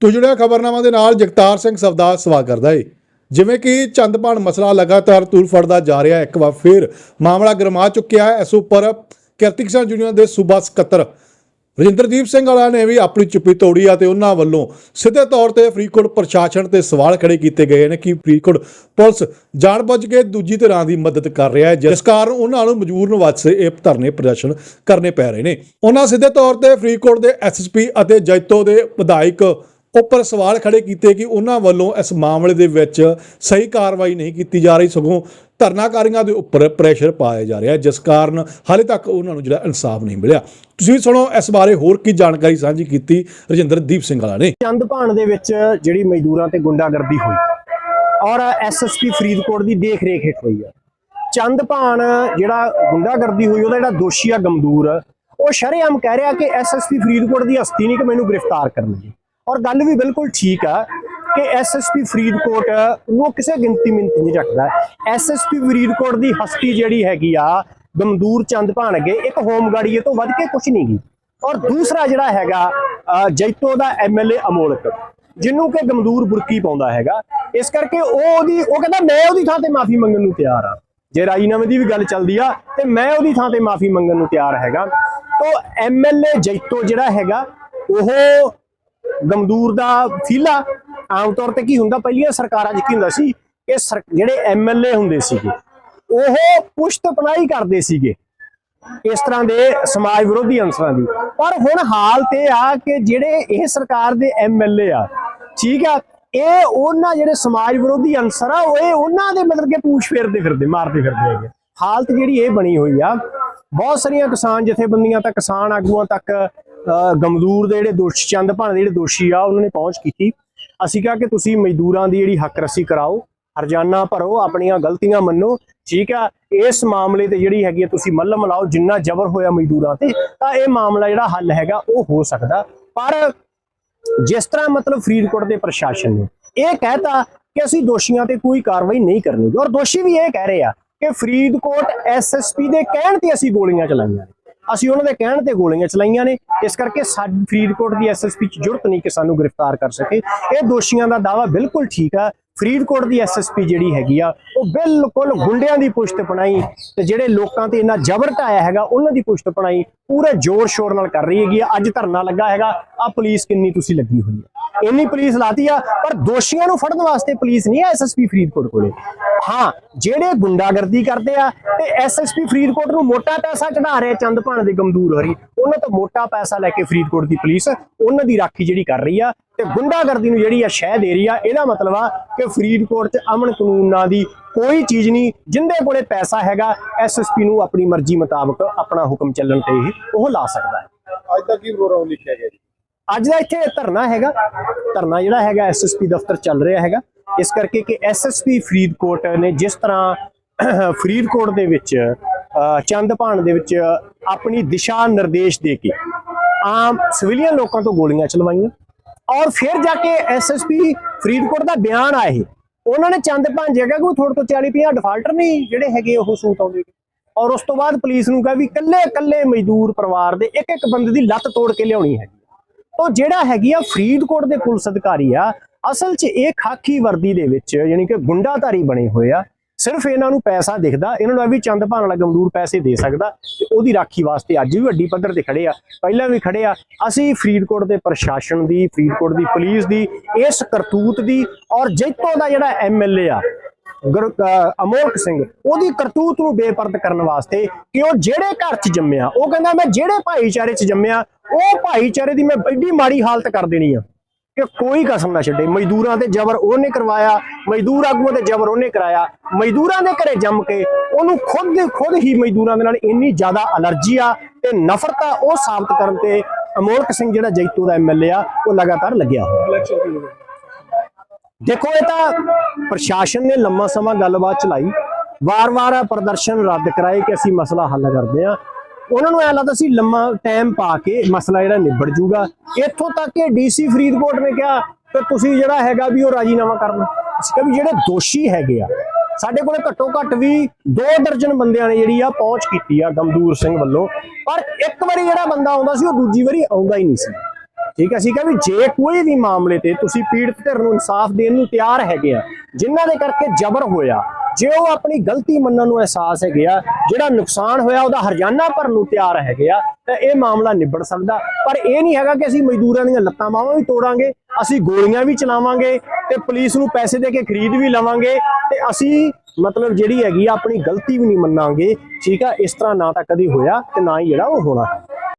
ਤੋਂ ਜੁੜਿਆ ਖਬਰਨਾਮਾ ਦੇ ਨਾਲ ਜਗਤਾਰ ਸਿੰਘ ਸਵਦਾ ਸਵਾਗਤ ਕਰਦਾ ਏ। ਜਿਵੇਂ ਕਿ ਚੰਦਪਾਣ ਮਸਲਾ ਲਗਾਤਾਰ ਤੂਲ ਫੜਦਾ ਜਾ ਰਿਹਾ, ਇੱਕ ਵਾਰ ਫਿਰ ਮਾਮਲਾ ਗਰਮਾ ਚੁੱਕਿਆ ਹੈ। ਇਸ ਉੱਪਰ ਕਿਰਤੀ ਯੂਨੀਅਨ ਦੇ ਸੂਬਾ ਸਕੱਤਰ ਰਜਿੰਦਰਦੀਪ ਸਿੰਘ ਵਾਲਾ ਨੇ ਵੀ ਆਪਣੀ ਚੁੱਪੀ ਤੋੜੀ ਆ ਤੇ ਉਹਨਾਂ ਵੱਲੋਂ ਸਿੱਧੇ ਤੌਰ ਤੇ ਫਰੀਦਕੋਟ ਪ੍ਰਸ਼ਾਸਨ ਤੇ ਸਵਾਲ ਖੜੇ ਕੀਤੇ ਗਏ ਨੇ ਕਿ ਫਰੀਦਕੋਟ ਪੁਲਿਸ ਜਾਣਬੁੱਝ ਕੇ ਦੂਜੀ ਧਿਰਾਂ ਦੀ ਮਦਦ ਕਰ ਰਿਹਾ ਹੈ, ਜਿਸ ਕਾਰਨ ਉਹਨਾਂ ਨੂੰ ਮਜਬੂਰਨ ਵਾਸਤੇ ਇਹ ਧਰਨੇ ਪ੍ਰਦਰਸ਼ਨ ਕਰਨੇ ਪੈ ਰਹੇ ਨੇ। ਉਹਨਾਂ ਸਿੱਧੇ ਤੌਰ ਤੇ ਫਰੀਦਕੋਟ ਦੇ ਐਸਐਸਪੀ ਅਤੇ ਜੈਤੋ ਦੇ ਵਿਧਾਇਕ ਉੱਪਰ ਸਵਾਲ ਖੜੇ ਕੀਤੇ ਕਿ ਉਹਨਾਂ ਵੱਲੋਂ ਇਸ ਮਾਮਲੇ ਦੇ ਵਿੱਚ ਸਹੀ ਕਾਰਵਾਈ ਨਹੀਂ ਕੀਤੀ ਜਾ ਰਹੀ, ਸਗੋਂ ਧਰਨਾਕਾਰੀਆਂ ਦੇ ਉੱਪਰ ਪ੍ਰੈਸ਼ਰ ਪਾਇਆ ਜਾ ਰਿਹਾ ਜਿਸ ਕਾਰਨ ਹਾਲੇ ਤੱਕ ਉਹਨਾਂ ਨੂੰ ਜਿਹੜਾ ਇਨਸਾਫ ਨਹੀਂ ਮਿਲਿਆ। ਤੁਸੀਂ ਵੀ ਸੁਣੋ, ਇਸ ਬਾਰੇ ਹੋਰ ਕੀ ਜਾਣਕਾਰੀ ਸਾਂਝੀ ਕੀਤੀ ਰਜਿੰਦਰਦੀਪ ਸਿੰਘ ਵਾਲਾ ਨੇ। ਚੰਦ ਭਾਣ ਦੇ ਵਿੱਚ ਜਿਹੜੀ ਮਜ਼ਦੂਰਾਂ ਤੇ ਗੁੰਡਾਗਰਦੀ ਹੋਈ ਔਰ ਐਸਐਸਪੀ ਫਰੀਦਕੋਟ ਦੀ ਦੇਖ ਰੇਖ ਹੇਠ ਹੋਈ ਆ ਚੰਦਪਾਣ ਜਿਹੜਾ ਗੁੰਡਾਗਰਦੀ ਹੋਈ, ਉਹਦਾ ਜਿਹੜਾ ਦੋਸ਼ੀ ਆ ਗਮਦੂਰ ਉਹ ਸ਼ਰੇਆਮ ਕਹਿ ਰਿਹਾ ਕਿ ਐਸਐਸਪੀ ਫਰੀਦਕੋਟ ਦੀ ਹਸਤੀ ਨਹੀਂ ਕਿ ਮੈਨੂੰ ਗ੍ਰਿਫਤਾਰ ਕਰਨਗੇ। ਔਰ ਗੱਲ ਵੀ ਬਿਲਕੁਲ ਠੀਕ ਆ ਕਿ ਐਸਐਸਪੀ ਫਰੀਦਕੋਟ, ਉਹ ਕਿਸੇ ਗਿਣਤੀ ਮਿੰਤੀ ਨਹੀਂ ਰੱਖਦਾ। ਐਸਐਸਪੀ ਫਰੀਦਕੋਟ ਦੀ ਹਸਤੀ ਜਿਹੜੀ ਹੈਗੀ ਆ ਗਮਦੂਰ ਚੰਦ ਭਾਣ ਅੱਗੇ ਇੱਕ ਹੋਮਗਾਰਡੀਏ ਤੋਂ ਵੱਧ ਕੇ ਕੁਝ ਨਹੀਂ ਗਈ ਔਰ ਦੂਸਰਾ ਜਿਹੜਾ ਹੈਗਾ ਜੈਤੋ ਦਾ ਐਮਐਲਏ ਅਮੋਲਕ, ਜਿਹਨੂੰ ਕਿ ਗਮਦੂਰ ਬੁਰਕੀ ਪਾਉਂਦਾ ਹੈਗਾ। ਇਸ ਕਰਕੇ ਉਹ ਉਹਦੀ, ਉਹ ਕਹਿੰਦਾ, ਮੈਂ ਉਹਦੀ ਥਾਂ ਤੇ ਮਾਫੀ ਮੰਗਣ ਨੂੰ ਤਿਆਰ ਆ। ਜੇ ਰਾਜੀਨਾਮੇ ਦੀ ਵੀ ਗੱਲ ਚੱਲਦੀ ਆ, ਤੇ ਮੈਂ ਉਹਦੀ ਥਾਂ ਤੇ ਮਾਫੀ ਮੰਗਣ ਨੂੰ ਤਿਆਰ ਹੈਗਾ। ਤੋਂ ਐਮਐਲਏ ਜੈਤੋ ਜਿਹੜਾ ਹੈਗਾ, ਉਹ ਗਮਦੂਰ ਦਾ ਫੀਲਾ ਆਮ ਤੌਰ ਤੇ ਕੀ ਹੁੰਦਾ, ਪਹਿਲੀਆਂ ਸਰਕਾਰਾਂ 'ਚ ਕੀ ਹੁੰਦਾ ਸੀ, ਕਿ ਸਰ- ਜਿਹੜੇ ਐਮਐਲਏ ਹੁੰਦੇ ਸੀਗੇ, ਉਹ ਪੁਸ਼ਤ ਪਨਾਈ ਕਰਦੇ ਸੀਗੇ, ਇਸ ਤਰ੍ਹਾਂ ਦੇ ਸਮਾਜ ਵਿਰੋਧੀ ਅੰਸਰਾਂ ਦੀ। ਪਰ ਹੁਣ ਹਾਲ ਤੇ ਆ ਕਿ ਜਿਹੜੇ ਇਹ ਸਰਕਾਰ ਦੇ ਐਮਐਲਏ ਆ, ਠੀਕ ਆ, ਇਹ ਉਹਨਾਂ ਜਿਹੜੇ ਸਮਾਜ ਵਿਰੋਧੀ ਅੰਸਰ ਆ, ਉਹ ਉਹਨਾਂ ਦੇ ਮਤਲਬ ਕਿ ਪੂਛ ਫੇਰਦੇ ਫਿਰਦੇ, ਮਾਰਦੇ ਫਿਰਦੇ ਹੈਗੇ। ਹਾਲਤ ਜਿਹੜੀ ਇਹ ਬਣੀ ਹੋਈ ਆ, ਬਹੁਤ ਸਾਰੀਆਂ ਕਿਸਾਨ ਜਥੇਬੰਦੀਆਂ ਤੱਕ ਕਿਸਾਨ ਆਗੂਆਂ ਤੱਕ ਗਮਦੂਰ ਦੇ ਜਿਹੜੇ ਦੋਸ਼ੀ, ਚੰਦ ਭਾਣ ਦੇ ਜਿਹੜੇ ਦੋਸ਼ੀ ਆ, ਉਹਨਾਂ ਨੇ ਪਹੁੰਚ ਕੀਤੀ। ਅਸੀਂ ਕਿਹਾ ਕਿ ਤੁਸੀਂ ਮਜ਼ਦੂਰਾਂ ਦੀ ਜਿਹੜੀ ਹੱਕ ਰੱਸੀ ਕਰਾਓ, ਹਰਜਾਨਾ ਭਰੋ, ਆਪਣੀਆਂ ਗਲਤੀਆਂ ਮੰਨੋ, ਠੀਕ ਆ? ਇਸ ਮਾਮਲੇ ਤੇ ਜਿਹੜੀ ਹੈਗੀ ਆ, ਤੁਸੀਂ ਮੱਲਮ ਲਾਓ, ਜਿੰਨਾ ਜ਼ਬਰ ਹੋਇਆ ਮਜ਼ਦੂਰਾਂ ਤੇ, ਤਾਂ ਇਹ ਮਾਮਲਾ ਜਿਹੜਾ ਹੱਲ ਹੈਗਾ, ਉਹ ਹੋ ਸਕਦਾ। ਪਰ ਜਿਸ ਤਰ੍ਹਾਂ ਮਤਲਬ ਫਰੀਦਕੋਟ ਦੇ ਪ੍ਰਸ਼ਾਸਨ ਨੇ ਇਹ ਕਹਿਤਾ ਕਿ ਅਸੀਂ ਦੋਸ਼ੀਆਂ ਤੇ ਕੋਈ ਕਾਰਵਾਈ ਨਹੀਂ ਕਰਨੀ। ਔਰ ਦੋਸ਼ੀ ਵੀ ਇਹ ਕਹਿ ਰਹੇ ਆ ਕਿ ਫਰੀਦਕੋਟ ਐਸਐਸਪੀ ਦੇ ਕਹਿਣ ਤੇ ਅਸੀਂ ਗੋਲੀਆਂ ਚਲਾਈਆਂ ਅਸੀਂ ਉਹਨਾਂ ਦੇ ਕਹਿਣ ਤੇ ਗੋਲੀਆਂ ਚਲਾਈਆਂ ਨੇ। ਇਸ ਕਰਕੇ ਸਾਡੀ ਫਰੀਦਕੋਟ ਦੀ ਐਸਐਸਪੀ ਚ ਜ਼ਰੂਰਤ ਨਹੀਂ ਕਿ ਸਾਨੂੰ ਗ੍ਰਿਫਤਾਰ ਕਰ ਸਕੇ। ਇਹ ਦੋਸ਼ੀਆਂ ਦਾ ਦਾਵਾ ਬਿਲਕੁਲ ਠੀਕ ਆ। ਫਰੀਦਕੋਟ ਦੀ ਐਸਐਸਪੀ ਜਿਹੜੀ ਹੈਗੀ ਆ, ਉਹ ਬਿਲਕੁਲ ਗੁੰਡਿਆਂ ਦੀ ਪੁਸ਼ਤ ਪਣਾਈ ਤੇ ਜਿਹੜੇ ਲੋਕਾਂ ਤੇ ਇੰਨਾ ਜ਼ਬਰ ਢਾਇਆ ਹੈਗਾ, ਉਹਨਾਂ ਦੀ ਪੁਸ਼ਤ ਪਣਾਈ ਪੂਰੇ ਜ਼ੋਰ ਸ਼ੋਰ ਨਾਲ ਕਰ ਰਹੀ ਹੈਗੀ ਆ। ਅੱਜ ਧਰਨਾ ਲੱਗਾ ਹੈਗਾ। ਆ ਪੁਲਿਸ ਕਿੰਨੀ ਤੁਸੀਂ ਲੱਗੀ ਹੋਈ ਹੈ ਇੰਨੀ ਪੁਲਿਸ ਲਾਤੀ ਆ, ਪਰ ਦੋਸ਼ੀਆਂ ਨੂੰ ਫੜਨ ਵਾਸਤੇ ਪੁਲਿਸ ਨਹੀਂ ਹੈ ਐਸਐਸਪੀ ਫਰੀਦਕੋਟ ਕੋਲੇ। ਹਾਂ, ਜਿਹੜੇ ਗੁੰਡਾਗਰਦੀ ਕਰਦੇ ਆ ਤੇ ਐਸਐਸਪੀ ਫਰੀਦਕੋਟ ਨੂੰ ਮੋਟਾ ਪੈਸਾ ਚੜਾ ਰਿਹਾ ਚੰਦਪਾਣ ਦੇ ਗਮਦੂਰ ਹਰੀ, ਉਹਨਾਂ ਤੋਂ ਮੋਟਾ ਪੈਸਾ ਲੈ ਕੇ ਫਰੀਦਕੋਟ ਦੀ ਪੁਲਿਸ ਉਹਨਾਂ ਦੀ ਰਾਖੀ ਜਿਹੜੀ ਕਰ ਰਹੀ ਆ ਤੇ ਗੁੰਡਾਗਰਦੀ ਨੂੰ ਜਿਹੜੀ ਆ ਸ਼ਹਿ ਦੇ ਰਹੀ ਆ, ਇਹਦਾ ਮਤਲਬ ਆ ਕਿ ਫਰੀਦਕੋਟ 'ਚ ਅਮਨ ਕਾਨੂੰਨ ਨਾਂ ਦੀ ਕੋਈ ਚੀਜ਼ ਨਹੀਂ, ਜਿੰਦੇ ਕੋਲੇ ਪੈਸਾ ਹੈਗਾ ਐਸਐਸਪੀ ਨੂੰ ਆਪਣੀ ਮਰਜ਼ੀ ਮੁਤਾਬਕ ਆਪਣਾ ਹੁਕਮ ਚੱਲਣ ਤੇ ਹੀ ਉਹ ਲਾ ਸਕਦਾ ਹੈ। ਅੱਜ ਤੱਕ ਕੀ ਪ੍ਰੋਗਰਾਮ ਲਿਖਿਆ ਗਿਆ ਜੀ? ਅੱਜ ਦਾ ਇੱਥੇ ਧਰਨਾ ਹੈਗਾ। ਧਰਨਾ ਜਿਹੜਾ ਹੈਗਾ ਐਸਐਸਪੀ ਦਫ਼ਤਰ ਚੱਲ ਰਿਹਾ ਹੈਗਾ। ਇਸ ਕਰਕੇ ਕਿ ਐਸਐਸਪੀ ਫਰੀਦਕੋਟ ਨੇ ਜਿਸ ਤਰ੍ਹਾਂ ਫਰੀਦਕੋਟ ਦੇ ਵਿੱਚ ਅ, ਚੰਦਪਾਣ ਦੇ ਵਿੱਚ ਆਪਣੀ ਦਿਸ਼ਾ ਨਿਰਦੇਸ਼ ਦੇ ਕੇ ਆਮ ਸਿਵਲੀਅਨ ਲੋਕਾਂ ਤੋਂ ਗੋਲੀਆਂ ਚਲਵਾਈਆਂ। ਔਰ ਫਿਰ ਜਾ ਕੇ ਐਸਐਸਪੀ ਫਰੀਦਕੋਟ ਦਾ ਬਿਆਨ ਆ ਉਹਨਾਂ ਨੇ ਚੰਦ ਚੰਦਪਾਣ ਜਗ੍ਹਾ ਕੋਈ ਥੋੜੇ ਤੋਂ 40 50 ਡਿਫਾਲਟਰ ਨਹੀਂ ਜਿਹੜੇ ਹੈਗੇ ਉਹ ਸੂਤ ਆਉਂਦੇ ਔਰ ਉਸ ਤੋਂ ਬਾਅਦ ਪੁਲਿਸ ਨੂੰ ਕਹੇ ਵੀ ਕੱਲੇ ਕੱਲੇ ਮਜ਼ਦੂਰ ਪਰਿਵਾਰ ਦੇ ਇੱਕ ਇੱਕ ਬੰਦੇ ਦੀ ਲੱਤ ਤੋੜ ਕੇ ਲਿਆਉਣੀ ਹੈਗੀ ਉਹ ਜਿਹੜਾ ਹੈਗੀ ਆ ਫਰੀਦਕੋਟ ਦੇ ਪੁਲਿਸ ਅਧਿਕਾਰੀ ਆ, ਅਸਲ 'ਚ ਇਹ ਖਾਕੀ ਵਰਦੀ ਦੇ ਵਿੱਚ ਯਾਨੀ ਕਿ ਗੁੰਡਾਧਾਰੀ ਬਣੇ ਹੋਏ ਆ। ਸਿਰਫ ਇਹਨਾਂ ਨੂੰ ਪੈਸਾ ਦਿਖਦਾ, ਇਹਨਾਂ ਨੂੰ ਵੀ ਚੰਦ ਭਾਣ ਵਾਲਾ ਗਮਦੂਰ ਪੈਸੇ ਦੇ ਸਕਦਾ ਤੇ ਉਹਦੀ ਰਾਖੀ ਵਾਸਤੇ ਅੱਜ ਵੀ ਵੱਡੀ ਪੱਧਰ ਤੇ ਖੜੇ ਆ। ਪਹਿਲਾਂ ਵੀ ਖੜੇ ਆ। ਅਸੀਂ ਫਰੀਦਕੋਟ ਦੇ ਪ੍ਰਸ਼ਾਸਨ ਦੀ, ਫਰੀਦਕੋਟ ਦੀ ਪੁਲਿਸ ਦੀ, ਇਸ ਕਰਤੂਤ ਦੀ ਔਰ ਜੈਤੋ ਦਾ ਜਿਹੜਾ ਐਮਐਲਏ ਆ ਗੁਰ- ਅਹ ਅਮੋਲਕ ਸਿੰਘ, ਉਹਦੀ ਕਰਤੂਤ ਨੂੰ ਬੇਪਰਦ ਕਰਨ ਵਾਸਤੇ ਕਿ ਉਹ ਜਿਹੜੇ ਘਰ 'ਚ ਜੰਮਿਆ, ਉਹ ਕਹਿੰਦਾ ਮੈਂ ਜਿਹੜੇ ਭਾਈਚਾਰੇ 'ਚ ਜੰਮਿਆ, ਉਹ ਭਾਈਚਾਰੇ ਦੀ ਮੈਂ ਐਡੀ ਮਾੜੀ ਹਾਲਤ ਕਰ ਦੇਣੀ ਆ ਕਿ ਕੋਈ ਕਸਮ ਨਾ ਛੱਡੇ। ਮਜ਼ਦੂਰਾਂ ਤੇ ਜ਼ਬਰ ਉਹਨੇ ਕਰਵਾਇਆ, ਮਜ਼ਦੂਰ ਆਗੂਆਂ ਤੇ ਜ਼ਬਰ ਉਹਨੇ ਕਰਾਇਆ। ਮਜ਼ਦੂਰਾਂ ਦੇ ਘਰੇ ਜੰਮ ਕੇ ਉਹਨੂੰ ਖੁਦ ਦੇ ਖੁਦ ਹੀ ਮਜ਼ਦੂਰਾਂ ਦੇ ਨਾਲ ਇੰਨੀ ਜ਼ਿਆਦਾ ਅਲਰਜੀ ਆ ਤੇ ਨਫ਼ਰਤ ਆ ਉਹ ਸਾਬਤ ਕਰਨ ਤੇ ਅਮੋਲਕ ਸਿੰਘ ਜਿਹੜਾ ਜੈਤੂ ਦਾ ਐਮਐਲਏ ਆ, ਉਹ ਲਗਾਤਾਰ ਲੱਗਿਆ ਹੋਇਆ। ਇਲੈਕਸ਼ਨ ਕਿਵੇਂ ਦੇਖੋ ਇਹ ਤਾਂ ਪ੍ਰਸ਼ਾਸਨ ਨੇ ਲੰਮਾ ਸਮਾਂ ਗੱਲਬਾਤ ਚਲਾਈ। ਵਾਰ-ਵਾਰ ਪ੍ਰਦਰਸ਼ਨ ਰੱਦ ਕਰਾਏ ਕਿ ਅਸੀਂ ਮਸਲਾ ਹੱਲ ਕਰਦੇ ਆ ਉਹਨਾਂ ਨੂੰ ਐ ਲੱਗਦਾ ਸੀ ਲੰਮਾ ਟਾਈਮ ਪਾ ਕੇ ਮਸਲਾ ਜਿਹੜਾ ਨਿਬੜ ਜੂਗਾ। ਇੱਥੋਂ ਤੱਕ ਕਿ ਡੀਸੀ ਫਰੀਦਕੋਟ ਨੇ ਕਿਹਾ ਕਿ ਤੁਸੀਂ ਜਿਹੜਾ ਹੈਗਾ ਵੀ ਉਹ ਰਾਜੀਨਾਮਾ ਕਰਨਾ। ਅਸੀਂ ਕਿਹਾ ਵੀ ਜਿਹੜੇ ਦੋਸ਼ੀ ਹੈਗੇ ਆ, ਸਾਡੇ ਕੋਲੇ ਘੱਟੋ ਘੱਟ ਵੀ ਦੋ ਦਰਜਨ ਬੰਦਿਆਂ ਨੇ ਜਿਹੜੀ ਆ ਪਹੁੰਚ ਕੀਤੀ ਆ ਗਮਦੂਰ ਸਿੰਘ ਵੱਲੋਂ। ਪਰ ਇੱਕ ਵਾਰੀ ਜਿਹੜਾ ਬੰਦਾ ਆਉਂਦਾ ਸੀ, ਉਹ ਦੂਜੀ ਵਾਰੀ ਆਉਂਦਾ ਹੀ ਨਹੀਂ ਸੀ। ਠੀਕ ਹੈ ਅਸੀਂ ਕਿਹਾ ਵੀ ਜੇ ਕੋਈ ਵੀ ਮਾਮਲੇ ਤੇ ਤੁਸੀਂ ਪੀੜਤ ਧਿਰ ਨੂੰ ਇਨਸਾਫ ਦੇਣ ਨੂੰ ਤਿਆਰ ਹੈਗੇ ਆ, ਜਿਨ੍ਹਾਂ ਦੇ ਕਰਕੇ ਜ਼ਬਰ ਹੋਇਆ, ਜੇ ਉਹ ਆਪਣੀ ਗਲਤੀ ਮੰਨਣ ਨੂੰ ਅਹਿਸਾਸ ਹੈਗੇ ਆ, ਜਿਹੜਾ ਨੁਕਸਾਨ ਹੋਇਆ ਉਹਦਾ ਹਰਜਾਨਾ ਭਰਨ ਨੂੰ ਤਿਆਰ ਹੈਗੇ ਆ, ਤਾਂ ਇਹ ਮਾਮਲਾ ਨਿਬੜ ਸਕਦਾ। ਪਰ ਇਹ ਨਹੀਂ ਹੈਗਾ ਕਿ ਅਸੀਂ ਮਜ਼ਦੂਰਾਂ ਦੀਆਂ ਲੱਤਾਂ ਬਾਹਾਂ ਵੀ ਤੋੜਾਂਗੇ, ਅਸੀਂ ਗੋਲੀਆਂ ਵੀ ਚਲਾਵਾਂਗੇ ਤੇ ਪੁਲਿਸ ਨੂੰ ਪੈਸੇ ਦੇ ਕੇ ਖਰੀਦ ਵੀ ਲਵਾਂਗੇ ਤੇ ਅਸੀਂ ਮਤਲਬ ਜਿਹੜੀ ਹੈਗੀ ਆ, ਆਪਣੀ ਗਲਤੀ ਵੀ ਨਹੀਂ ਮੰਨਾਂਗੇ। ਠੀਕ ਆ, ਇਸ ਤਰ੍ਹਾਂ ਨਾ ਤਾਂ ਕਦੀ ਹੋਇਆ ਤੇ ਨਾ ਹੀ ਜਿਹੜਾ ਉਹ ਹੋਣਾ।